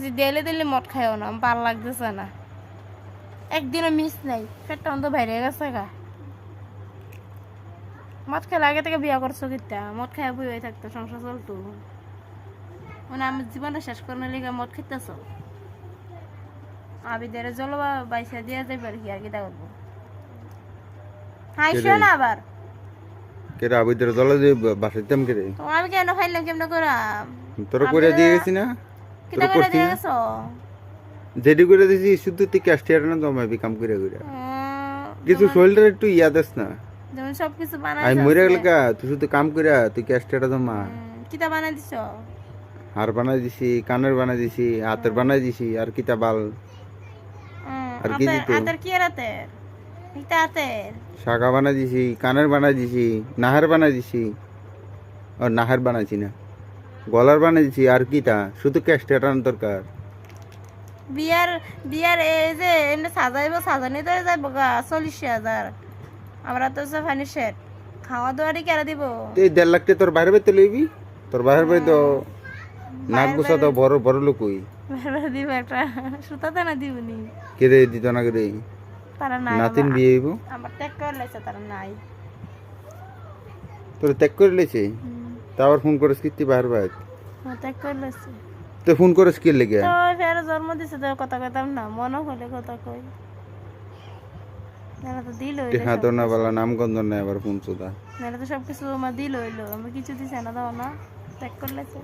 কইতেছি daily daily মদ খাইও না ভালো লাগতেছে না। একদিনও মিস নাই পেটটা অন্ত বাইরে গেছে গা। মদ খেলে আগে থেকে বিয়া করছ কিতা? মদ খাই বই হয়ে থাকতো সংসার চলতো। মানে আমার জীবনটা শেষ করার লিগে মদ খেতেছ। আবিদের জলবা বাইসা দিয়া যাইবে আর কি আর কি করব? হাইসো না আবার? কেরে আবিদের জলে বাসাইতাম কেরে? আমি কেন খাইলাম কেমন করাম তোরা করে দিয়ে গেছি না? তোরা করে যেটি করে দিছি শুধু তুই ক্যাস্টিয়ার না জমাবি কাম করে করে কিছু শরীরটা একটু ইয়া দেস না যেমন সব কিছু বানাই আমি মরে গেলে কা তুই শুধু কাম করে তুই জমা কিতা বানাই দিছ হার বানাই দিছি কানের বানাই দিছি হাতের বানাই দিছি আর কিতা বাল আর কি দিত? হাতের কি আর হাতের শাখা বানাই দিছি কানের বানাই দিছি নাহার বানাই দিছি ও নাহার বানাইছি না গলার বানাই দিছি আর কিতা শুধু ক্যাশ ক্যাস্টিয়ার দরকার। বিয়ার বিয়ার এই যে এমনি সাজাইব সাজানি তো যাইব গা চল্লিশ হাজার। আমরা তো সব ফানি সেট খাওয়া দাওয়াটি কেরা দিব? তুই দেড় লাখ তোর বাইরে বাইতে লইবি? তোর বাইরে বাই তো নাক গুছা তো বড় বড় লোকই বেরবার দিব একটা সুতাতে না দিবনি কে রে দিত না করে তারা নাই নাতিন। বিয়ে হইব? আমার ত্যাগ করে লাইছে তারা নাই। তোর ত্যাগ করে হুম, তা আবার ফোন করিস কি বাইর বাইর আমার ত্যাগ করে লাইছে। তো ফোন করিস কি লেগে? তো ফের জন্ম দিছে তো কথা কইতাম না মনে হলে কথা কই। না তো দিল টেহা তো না বলা নাম গন্ধ নাই আবার ফোন চোদা। না তো সব কিছু আমার দিল হইল আমি কিছু দিছে না দাও না। ত্যাগ করে লাইছে।